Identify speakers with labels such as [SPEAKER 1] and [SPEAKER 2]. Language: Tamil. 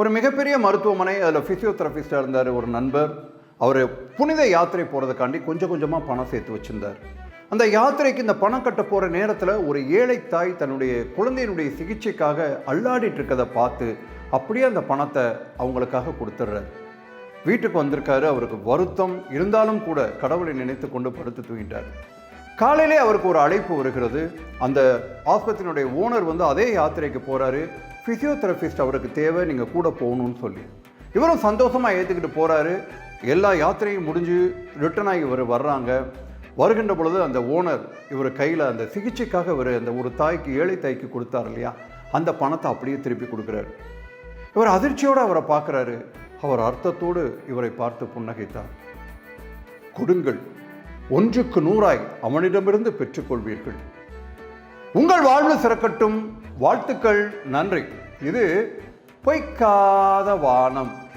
[SPEAKER 1] ஒரு மிகப்பெரிய மருத்துவமனை அதில் ஃபிசியோதெரபிஸ்டாக இருந்தார் ஒரு நண்பர். அவர் புனித யாத்திரை போகிறதுக்காண்டி கொஞ்சம் கொஞ்சமாக பணம் சேர்த்து வச்சுருந்தார். அந்த யாத்திரைக்கு இந்த பணம் கட்ட போகிற நேரத்தில் ஒரு ஏழை தாய் தன்னுடைய குழந்தையினுடைய சிகிச்சைக்காக அல்லாடிட்டு இருக்கதை பார்த்து அப்படியே அந்த பணத்தை அவங்களுக்காக கொடுத்துட்றாரு வீட்டுக்கு வந்திருக்காரு அவருக்கு வருத்தம். இருந்தாலும் கூட கடவுளை நினைத்து கொண்டு படுத்து தூங்கிட்டார். காலையிலே அவருக்கு ஒரு அழைப்பு வருகிறது. அந்த ஆஸ்பத்திரியினுடைய ஓனர் வந்து அதே யாத்திரைக்கு போகிறாரு ஃபிசியோதெரபிஸ்ட் அவருக்கு தேவை நீங்கள் கூட போகணும்னு சொல்லி. இவரும் சந்தோஷமாக ஏற்றுக்கிட்டு போகிறாரு எல்லா யாத்திரையும் முடிஞ்சு ரிட்டர்ன் ஆகி இவர் வர்றாங்க. வருகின்ற பொழுது அந்த ஓனர் இவர் கையில் அந்த சிகிச்சைக்காக இவர் அந்த ஒரு தாய்க்கு ஏழை தாய்க்கு கொடுத்தார் இல்லையா? அந்த பணத்தை அப்படியே திருப்பி கொடுக்குறாரு. இவர் அதிர்ச்சியோடு அவரை பார்க்குறாரு. அவர் அர்த்தத்தோடு இவரை பார்த்து புன்னகைத்தார். கொடுங்கள். ஒன்றுக்கு நூறாய் அவனிடமிருந்து பெற்றுக்கொள்வீர்கள். உங்கள் வாழ்வு சிறக்கட்டும். வாழ்த்துக்கள். நன்றி. இது பொய்க்காத வானம்.